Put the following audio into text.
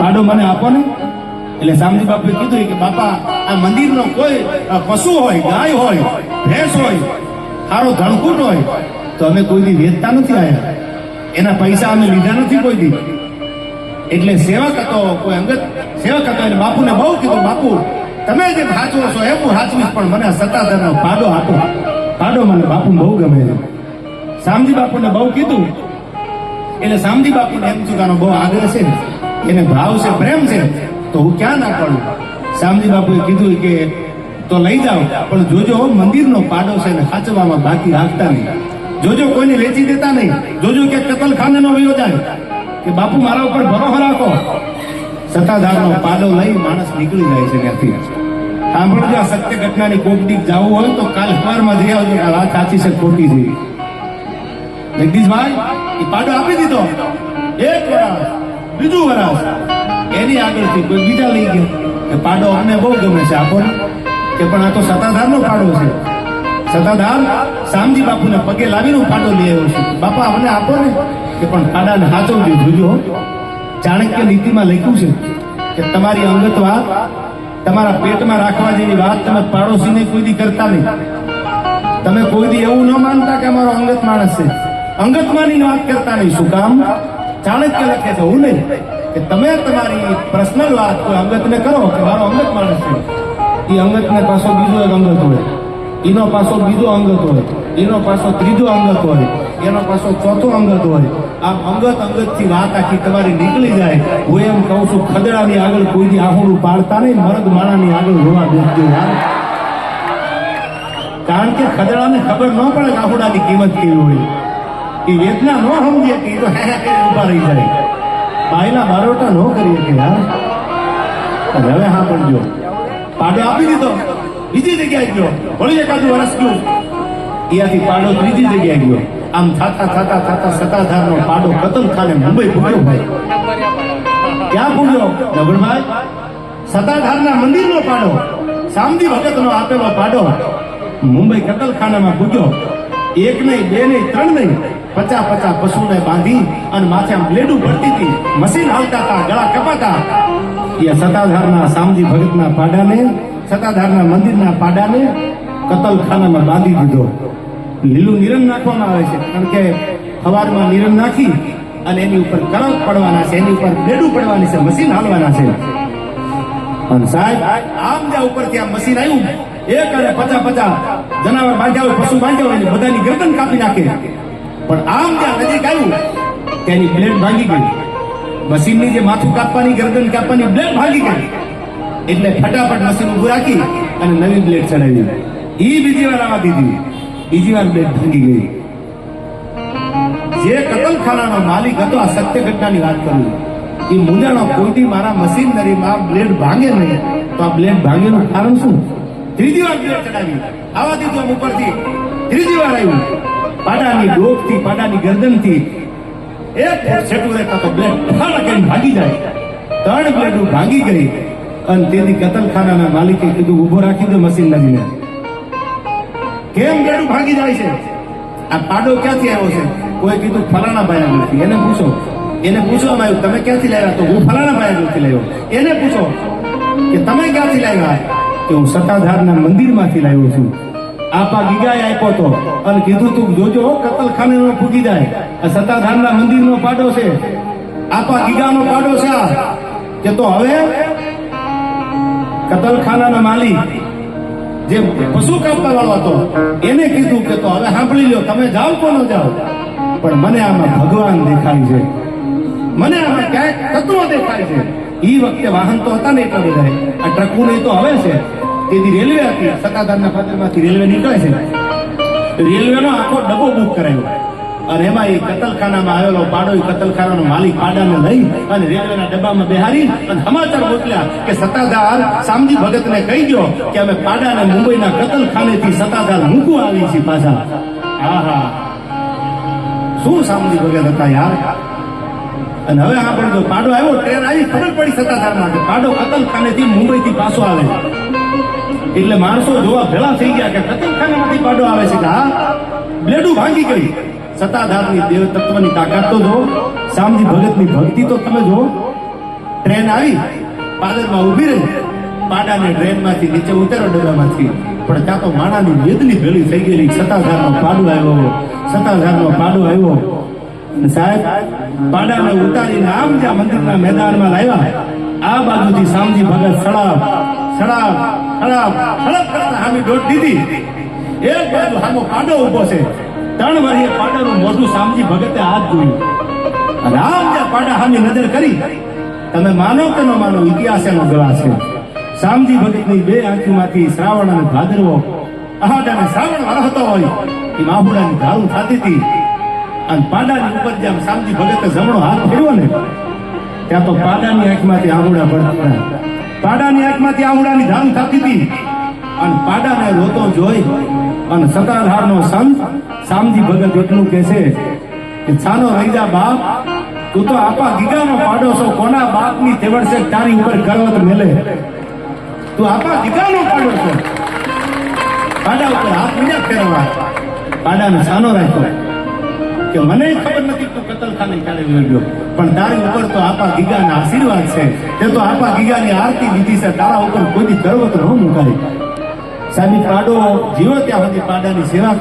પાડો મને આપો ને. એટલે સામજી બાપુએ કીધું કે, બાપા, આ મંદિરનો કોઈ પશુ હોય, ગાય હોય, ભેંસ હોય સારો ધણકૂટ હોય, તો અમે કોઈ દી વેચતા નથી આવ્યા એના પૈસા અમે લીધા નથી કોઈ દી. એટલે સેવક હતો, કોઈ અંગત સેવક હતો, એટલે બાપુને બહુ કીધું, બાપુ, તમે જે સાચવો છો એવું સાચવીશ પણ મને આ સત્તાધારનો પાડો આપો. પાડો મને બાપુ બહુ ગમે છે. શામજી બાપુને બહુ કીધું. એટલે શામજી બાપુને એમ ચુકાનો બહુ આગ્રહ છે. એને ભાવ છે, પ્રેમ છે, તો હું ક્યાં ના પડું? શામજી બાપુએ કીધું કે, તો લઈ જાઓ, પણ જોજો, મંદિરનો પાડો છે ને સાચવામાં બાકી રાખતા નહીં. જોજો, કોઈને વેચી દેતા નહીં. જોજો કે કતલખાને નો વયો જાય કે બાપુ, મારા ઉપર ભરોસો રાખો. સત્તાધારનો પાડો લઈ માણસ નીકળી જાય છે ત્યાંથી. સાંભળજો, આ સત્ય ઘટનાની કોક દીક જવું હોય તો કાલ સવારમાં જઈ આવજો આ વાત સાચી છે, ખોટી છે. જગદીશભાઈ, એ પાડો આપી દીધો. એક વરસ બીજું વરસ એની આગળથી કોઈ બીજા લઈ ગયો. કે પાડો અમને બહુ ગમે છે આપોને કે પણ આ તો સત્તાધારનો પાડો છે. સત્તાધાર શામજી બાપુના પગે લાવીને પાડો લઈ આવ્યો છું. બાપા અમને આપો ને. કે પણ પાડાને હાચવજો જોજો ચાણક્ય નીતિમાં લખ્યું છે કે તમારી અંગત વાત તમારા પેટમાં રાખવા જેવી વાત તમે પાડોશીને કોઈ દી કરતા નહીં. તમે કોઈ દી એવું ન માનતા કે અમારો અંગત માણસ છે. અંગત માની વાત કરતા નહીં. શું કામ? ચાણક્ય લખે છે હું નહીં કે તમે તમારી પર્સનલ વાત કોઈ અંગતને કરો કે મારો અંગત માણસ છે? એ અંગતને પાછો બીજો એક અંગત હોય. એનો પાછો બીજો અંગત હોય. એનો પાછો ત્રીજો અંગત હોય. એનો પાછો ચોથો અંગત હોય. આમ અંગત અંગતથી વાત આખી તમારી નીકળી જાય. હું એમ કહું છું, ખદડાની આગળ કોઈ દી આહુડું પાડતા નહીં, મરદ માણાની આગળ રોવા દેજો યાર કારણ કે ખદડાને ખબર ન પડે આહુડાની કિંમત કેવી હોય. એ વેદના ન સમજે કે તો કરીને રહી જાય. બાયના બારોટા ન કરીએ કે યાર. હવે હા પડજો પાડો આપી દીધો. બીજી જગ્યાએ ગયો. વળી એકાદું વર્ષ ગયું ત્યાંથી પાડો ત્રીજી જગ્યાએ ગયો. આમ થાતા થાતા થાતા સત્તાધારનો પાડો કતલ ખાને મુંબઈ પૂગ્યો ભાઈ ક્યાં પૂગ્યો નબળભાઈ સત્તાધારના મંદિરનો પાડો. સામજી ભગતનો આપેલો પાડો. મુંબઈ કતલખાનામાં પૂજ્યો એક નહીં, બે નહીં, ત્રણ નહીં. પચાસ પચાસ પશુને બાંધી અને માથે આમ લેડું ભરતી હતી. મશીન હાલતા હતા, ગળા કપાતા. એ સત્તાધારના સામજી ભગતના પાડાને સત્તાધારના મંદિરના પાડાને કતલખાનામાં બાંધી દીધો. લીલું નિરણ નાખવામાં આવે છે, કારણ કે સવારમાં નિરણ નાખી અને એની ઉપર કળક પડવાના છે, એની ઉપર બેડું પડવાની છે, મશીન હાલવાના છે. અને સાહેબ, આમ જ્યાં ઉપરથી આ મશીન આવ્યું, એક અને પચાસ પચાસ જનાવર બાંધ્યા હોય, પશુ બાંધ્યા હોય બધાની ગરદન કાપી નાખે. પણ આમ ત્યાં નજીક આવ્યું તેની બ્લેડ ભાંગી ગઈ. મશીનની જે માથું કાપવાની, ગરદન કાપવાની બ્લેડ ભાંગી ગઈ. એટલે ફટાફટ મશીન ઉભું રાખી અને નવી બ્લેડ ચડાવી. એ બીજી વાર આવા દીધી. બીજી વાર બ્લેડ ભાંગી ગઈ. જે કતલખાનાનો માલિક હતો, આ સત્ય ઘટનાની વાત કરું. એ મુંજાણો કોઈથી મારા મશીનરીમાં બ્લેડ ભાંગે નહીં. તો આ બ્લેડ ભાંગેનું કારણ શું? ત્રીજી વાર બ્લેડ ચડાવી. આવા દીધું ઉપરથી. ત્રીજી વાર આવ્યું. પાડાની ડોકથી, પાડાની ગરદનથી. એક છેટું રહેતા તો બ્લેડ ફાડા કરીને ભાગી જાય. ત્રણ બ્લેડો ભાંગી ગઈ અને તેથી કતલખાનાના માલિકે કીધું, ઊભો રાખી દો મશીન નવીને કેમ બ્લેડું ભાગી જાય છે? આ પાડો ક્યાંથી આવ્યો છે? કોઈ કીધું, ફલાણા ભાઈ નથી. એને પૂછો. એને પૂછવામાં આવ્યું, તમે ક્યાંથી લાવ્યા? તો હું ફલાણા ભાઈ નથી લાવ્યો. એને પૂછો કે, તમે ક્યાંથી લાવ્યા? કે હું સત્તાધારના મંદિરમાંથી લાવ્યો છું. આપા ગીગાએ આપ્યો તો. અને કીધું, તું જોજો કતલખાને નો ફૂગી જાય. આ સતાધામના મંદિર નો પાડો છે. આપા ગીગાનો પાડો છે આ. કે તો હવે કતલખાનાના માલી જે પશુ કાપવા વાળો હતો, એને કીધું કે તો હવે સાંભળી લો તમે જાઓ કોનો જાઓ. પણ મને આમાં ભગવાન દેખાય છે. મને આમાં ક્યાંક તત્વ દેખાય છે. ઈ વખતે વાહન તો હતા નહીં એટલા બધા આ ટ્રકુ નહીં તો હવે છે. તેથી રેલવે હતી સત્તાધારના પાત્રમાંથી રેલવે નીકળે છે. રેલવેનો આખો ડબ્બો બુક કરાયો. અને એમાં એ કતલખાનામાં આવેલો પાડો કતલખાનાનો માલિક પાડાને લઈ અને રેલવેના ડબ્બામાં બેહારી અને સમાચાર મોકલ્યા કે સત્તાધાર સામજી ભગતને કહી ગયો કે અમે પાડાને મુંબઈના કતલખાનેથી સત્તાધાર મૂકવા આવી છીએ પાછા. હા હા શું સામજી ભગત હતા યાર? અને હવે આપણે જો પાડો આવ્યો ટ્રેન આવી, ખબર પડી સત્તાધાર માટે. પાડો કતલખાનેથી મુંબઈથી પાછો આવે. એટલે માણસો જોવા ભેળા થઈ ગયા કે કતલખાનામાંથી પાડો આવે છે. કે હા, બ્લેડું ભાંગી ગઈ સત્તાધારની દેવ તત્વની તાકાત તો જો. શામજી ભગતની ભક્તિ તો તમે જો. ટ્રેન આવી, પાદરમાં ઊભી રહી. પાડાને ટ્રેનમાંથી નીચે ઉતરો ડબ્બામાંથી. પણ ત્યાં તો માણાની વેદની ભેળી થઈ ગયેલી. સત્તાધારનો પાડો આવ્યો. સત્તાધારનો પાડો આવ્યો. નજર કરી, તમે માનો કે ન માનો ઇતિહાસ એનો ગળા છે. શામજી ભગતની બે આંખીમાંથી શ્રાવણ અને ભાદરવો અહાડ અને શ્રાવણ વરસતો હોય, એ માહુડાની ધારું થતી હતી. અને પાડાની ઉપર જેમ શામજી ભગતે જમણો હાથ ફેરવો ને, ત્યાં તો પાડાની આંખમાંથી આંગુડા પડતા પાડાની આંખમાંથી આંગુડાની ધામ થતી હતી. અને પાડાને રોતો જોઈ અને સતાધારનો સંત શામજી ભગત એટલું કહે છે કે છાનો રહી બાપ, તું તો આપા ગીગાનો પાડો છો, કોના બાપની તેવડ છે તારી ઉપર કરવત મેલે? તું આપા ગીગાનો પાડો છો. પાડા ઉપર હાથ મીડા ફેરવા પાડાને છાનો રાખ્યો. કે મને ખબર નથી તું કતલખાને ક્યારે મેળવ્યો પણ તારી ઉપર તો આપા ગીગાના આશીર્વાદ છે. તે તો આપા ગીગાની આરતી દીધી છે. તારા ઉપર કોઈ કરવત ન મુકાય સાહેબ પાડો. જીવો ત્યાં સુધી પાડાની સેવા